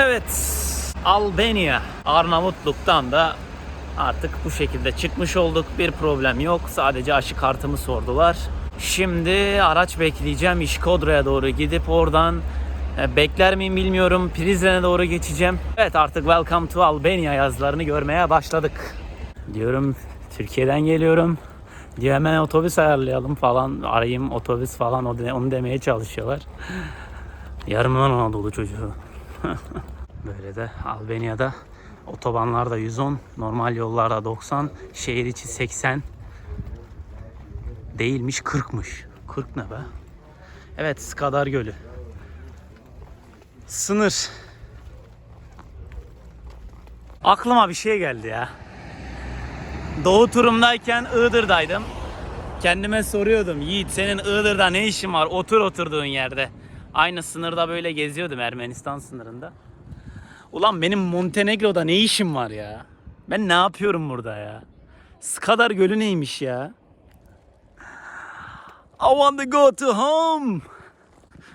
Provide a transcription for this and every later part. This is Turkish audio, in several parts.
Evet, Albanya, Arnavutluk'tan da artık bu şekilde çıkmış olduk. Bir problem yok. Sadece aşı kartımı sordular. Şimdi araç bekleyeceğim. İşkodra'ya doğru gidip oradan e, bekler miyim bilmiyorum. Prizren'e doğru geçeceğim. Evet artık Welcome to Albania yazılarını görmeye başladık. Diyorum Türkiye'den geliyorum. Diyor hemen otobüs ayarlayalım falan. Arayayım otobüs falan onu demeye çalışıyorlar. Yarımdan Anadolu çocuğu. Böyle de Albanya'da otobanlarda 110, normal yollarda 90, şehir içi 80 değilmiş 40'mış. 40 ne be? Evet Skadar Gölü. Sınır. Aklıma bir şey geldi ya. Doğu turumdayken Iğdır'daydım. Kendime soruyordum. Yiğit senin Iğdır'da ne işin var? Otur oturduğun yerde. Aynı sınırda böyle geziyordum Ermenistan sınırında. Ulan benim Montenegro'da ne işim var ya? Ben ne yapıyorum burada ya? Skadar Gölü neymiş ya? I want to go to home.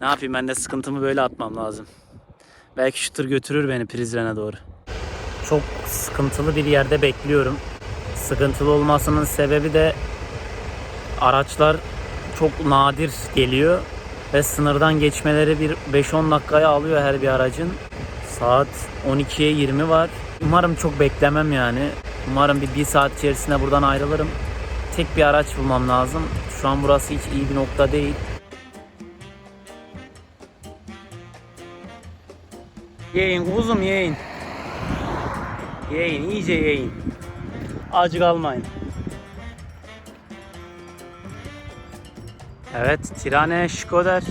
Ne yapayım ben de sıkıntımı böyle atmam lazım. Belki şu tır götürür beni Prizren'e doğru. Çok sıkıntılı bir yerde bekliyorum. Sıkıntılı olmasının sebebi de araçlar çok nadir geliyor ve sınırdan geçmeleri bir 5-10 dakikaya alıyor her bir aracın. Saat 12'ye 20 var. Umarım çok beklemem yani. Umarım bir, bir saat içerisinde buradan ayrılırım. Tek bir araç bulmam lazım. Şu an burası hiç iyi bir nokta değil. Yiyin kuzum yiyin. Yiyin iyice yiyin. Acı kalmayın. Evet Tirane Şkoder.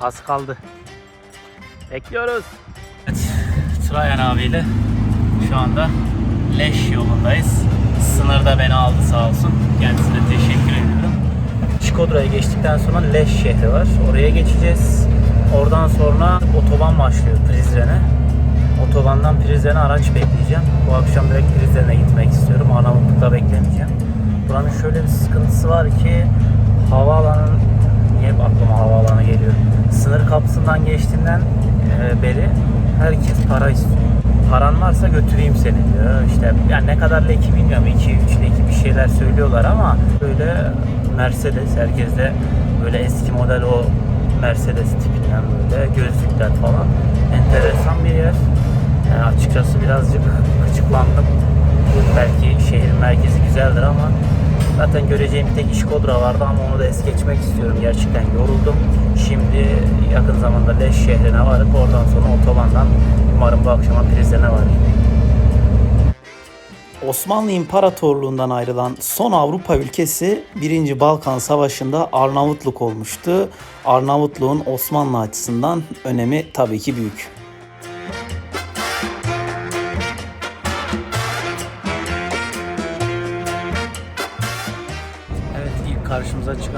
Az kaldı. Bekliyoruz. Evet, Trayan abiyle şu anda Leş yolundayız. Sınırda beni aldı sağ olsun. Kendisine teşekkür ediyorum. Şkodra'yı geçtikten sonra Leş şehri var. Oraya geçeceğiz. Oradan sonra otoban başlıyor Prizren'e. Otobandan Prizren'e araç bekleyeceğim. Bu akşam direkt Prizren'e gitmek istiyorum. Arnavutluk'ta beklemeyeceğim. Buranın şöyle bir sıkıntısı var ki havaalanın niye aklıma havaalanı geliyor. Sınır kapısından geçtiğinden e, beri herkes para istiyor. Paran varsa götüreyim seni diyor. İşte yani ne kadar leki bilmiyorum. 2 3 leki bir şeyler söylüyorlar ama böyle Mercedes herkeste böyle eski model o Mercedes tipinden böyle gözlükler falan. Enteresan bir yer. Yani açıkçası birazcık gıcıklandım. Belki şehrin merkezi güzeldir ama zaten göreceğim tek İşkodra vardı ama onu da es geçmek istiyorum. Gerçekten yoruldum. Şimdi yakın zamanda Leş şehrine varıp oradan sonra otobandan umarım bu akşama Prizren'e varayım. Osmanlı İmparatorluğundan ayrılan son Avrupa ülkesi 1. Balkan Savaşı'nda Arnavutluk olmuştu. Arnavutluğun Osmanlı açısından önemi tabii ki büyük.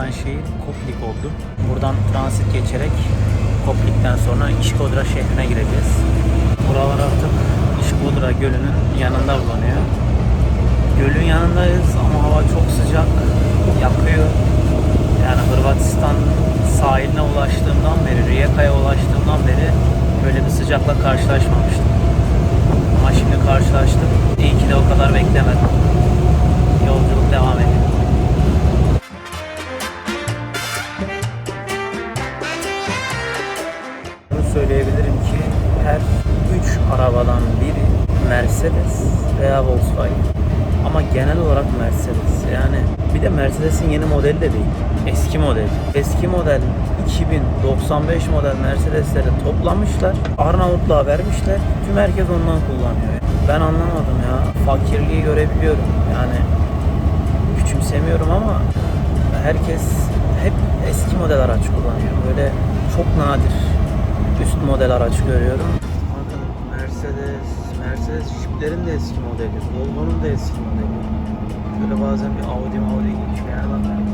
Çıkan şehir Koplik oldu. Buradan transit geçerek Koplik'ten sonra İşkodra şehrine gireceğiz. Buralar artık İşkodra gölünün yanında bulunuyor. Gölün yanındayız ama hava çok sıcak, yakıyor. Yani Hırvatistan sahiline ulaştığımdan beri, Rijeka'ya ulaştığımdan beri böyle bir sıcakla karşılaşmamıştım. Ama şimdi karşılaştım. İyi ki de o kadar beklemedim. Yolculuk devam ediyor. Mercedes veya Volkswagen. Ama genel olarak Mercedes. Yani bir de Mercedes'in yeni modeli de değil. Eski model. Eski model 2095 model Mercedes'leri toplamışlar. Arnavutluğa vermişler. Tüm herkes ondan kullanıyor. Ben anlamadım ya. Fakirliği görebiliyorum. Yani küçümsemiyorum ama herkes hep eski model araç kullanıyor. Böyle çok nadir üst model araç görüyorum. Jeep'lerin de eski modeli, Volvo'nun da eski modeli. Böyle bazen bir Audi Audi geçiyor yani bakın.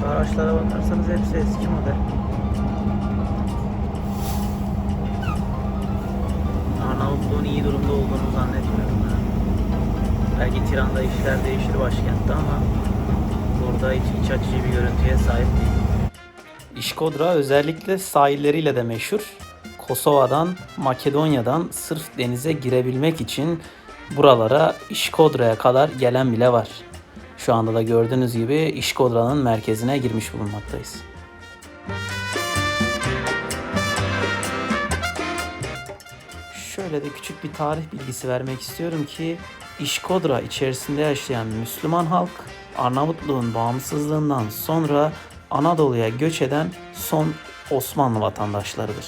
Şu araçlara bakarsanız hepsi eski model. Arnavutluğun iyi durumda olduğunu zannetmiyorum ben. Belki Tiran'da işler değişir başkentte ama burada hiç iç açıcı bir görüntüye sahip değil. İşkodra özellikle sahilleriyle de meşhur. Kosova'dan, Makedonya'dan sırf denize girebilmek için buralara İşkodra'ya kadar gelen bile var. Şu anda da gördüğünüz gibi İşkodra'nın merkezine girmiş bulunmaktayız. Şöyle de küçük bir tarih bilgisi vermek istiyorum ki İşkodra içerisinde yaşayan Müslüman halk Arnavutluğun bağımsızlığından sonra Anadolu'ya göç eden son Osmanlı vatandaşlarıdır.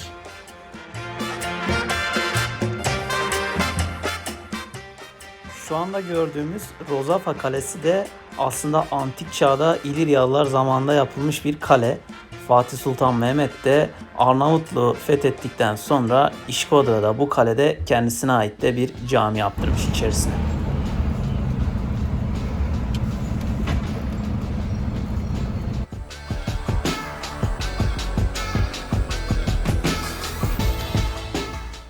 Şu anda gördüğümüz Rozafa Kalesi de aslında antik çağda İliryalılar zamanında yapılmış bir kale. Fatih Sultan Mehmet de Arnavutluğu fethettikten sonra İşkodra'da bu kalede kendisine ait de bir cami yaptırmış içerisine.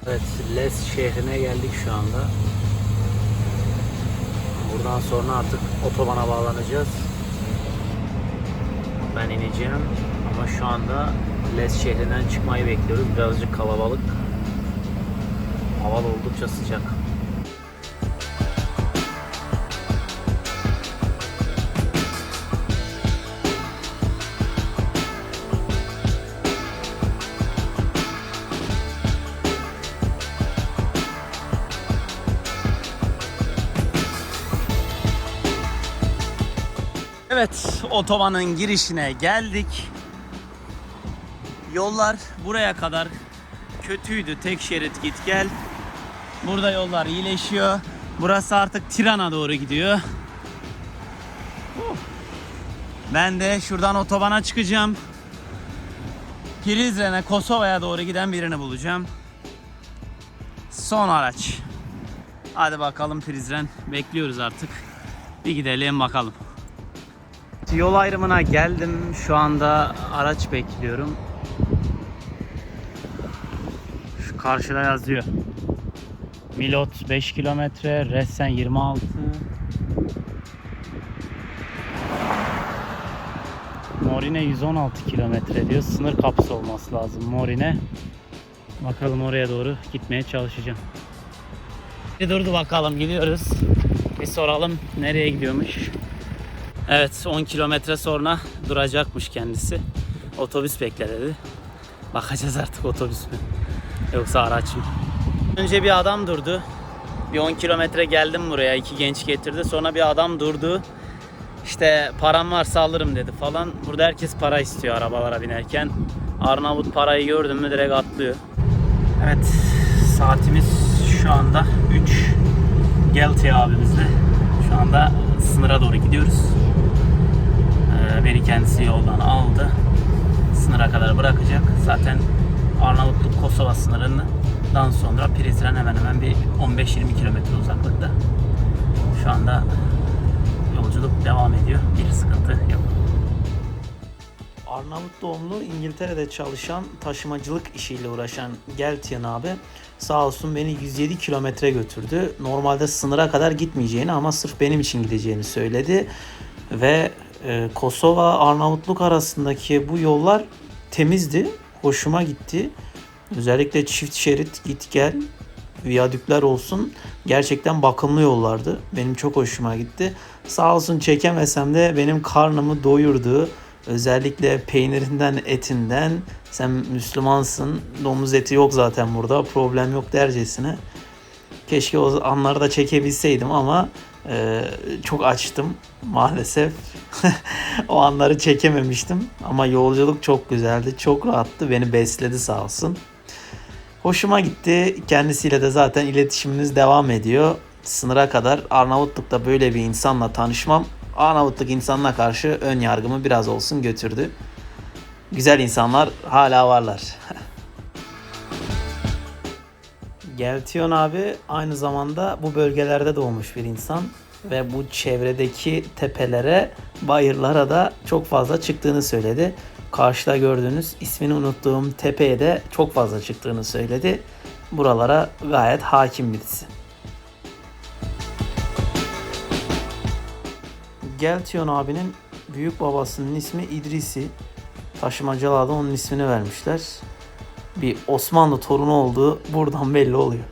Evet, Les şehrine geldik şu anda. Buradan sonra artık otobana bağlanacağız. Ben ineceğim ama şu anda Les şehrinden çıkmayı bekliyoruz. Birazcık kalabalık. Hava oldukça sıcak. Evet, otobanın girişine geldik. Yollar buraya kadar kötüydü. Tek şerit git gel. Burada yollar iyileşiyor. Burası artık Tiran'a doğru gidiyor. Ben de şuradan otobana çıkacağım. Prizren'e, Kosova'ya doğru giden birini bulacağım. Son araç. Hadi bakalım Prizren. Bekliyoruz artık. Bir gidelim bakalım. Yol ayrımına geldim. Şu anda araç bekliyorum. Şu karşıda yazıyor. Milot 5 kilometre, Ressen 26. Morine 116 kilometre diyor. Sınır kapısı olması lazım Morine. Bakalım oraya doğru gitmeye çalışacağım. Bir durdu bakalım gidiyoruz. Bir soralım nereye gidiyormuş. Evet 10 kilometre sonra duracakmış kendisi. Otobüs bekle dedi. Bakacağız artık otobüs mü yoksa araç mı. Önce bir adam durdu. Bir 10 kilometre geldim buraya. iki genç getirdi. Sonra bir adam durdu. İşte param varsa alırım dedi falan. Burada herkes para istiyor arabalara binerken. Arnavut parayı gördün mü direkt atlıyor. Evet saatimiz şu anda 3. Gelti abimizle. Şu anda sınıra doğru gidiyoruz. Beni kendisi yoldan aldı. Sınıra kadar bırakacak. Zaten Arnavutluk Kosova sınırından sonra Prizren hemen hemen bir 15-20 kilometre uzaklıkta. Şu anda yolculuk devam ediyor. Bir sıkıntı yok. Arnavut doğumlu İngiltere'de çalışan taşımacılık işiyle uğraşan Geltian abi sağ olsun beni 107 kilometre götürdü. Normalde sınıra kadar gitmeyeceğini ama sırf benim için gideceğini söyledi. Ve e, Kosova Arnavutluk arasındaki bu yollar temizdi. Hoşuma gitti. Özellikle çift şerit git gel viyadükler olsun gerçekten bakımlı yollardı. Benim çok hoşuma gitti. Sağ olsun çekemesem de benim karnımı doyurdu. Özellikle peynirinden, etinden. Sen Müslümansın, domuz eti yok zaten burada, problem yok dercesine. Keşke o anlarda çekebilseydim ama e, çok açtım maalesef. o anları çekememiştim ama yolculuk çok güzeldi, çok rahattı, beni besledi sağ olsun. Hoşuma gitti. Kendisiyle de zaten iletişimimiz devam ediyor. Sınıra kadar Arnavutluk'ta böyle bir insanla tanışmam Arnavutluk insanına karşı ön yargımı biraz olsun götürdü. Güzel insanlar hala varlar. Geltion abi aynı zamanda bu bölgelerde doğmuş bir insan ve bu çevredeki tepelere, bayırlara da çok fazla çıktığını söyledi. Karşıda gördüğünüz ismini unuttuğum tepeye de çok fazla çıktığını söyledi. Buralara gayet hakim birisi. Geltion abinin büyük babasının ismi İdrisi. Taşımacılığa da onun ismini vermişler. Bir Osmanlı torunu olduğu buradan belli oluyor.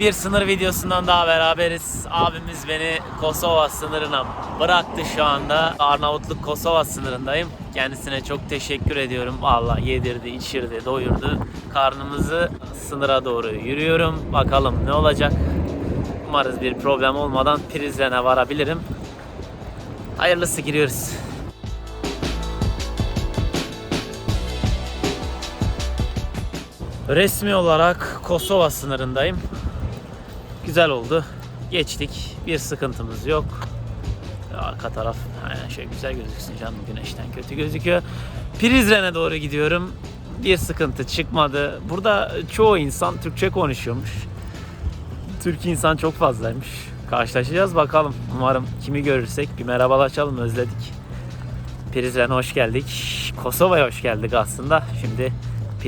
Bir sınır videosundan daha beraberiz. Abimiz beni Kosova sınırına bıraktı şu anda. Arnavutluk Kosova sınırındayım. Kendisine çok teşekkür ediyorum. Valla yedirdi, içirdi, doyurdu. Karnımızı sınıra doğru yürüyorum. Bakalım ne olacak. Umarız bir problem olmadan Prizren'e varabilirim. Hayırlısı giriyoruz. Resmi olarak Kosova sınırındayım. Güzel oldu. Geçtik. Bir sıkıntımız yok. Arka taraf aynen şöyle güzel gözüksün canım güneşten kötü gözüküyor. Prizren'e doğru gidiyorum. Bir sıkıntı çıkmadı. Burada çoğu insan Türkçe konuşuyormuş. Türk insan çok fazlaymış. Karşılaşacağız bakalım. Umarım kimi görürsek bir merhabalaşalım özledik. Prizren'e hoş geldik. Kosova'ya hoş geldik aslında. Şimdi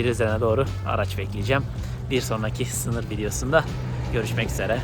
Prizren'e doğru araç bekleyeceğim. Bir sonraki sınır videosunda görüşmek üzere.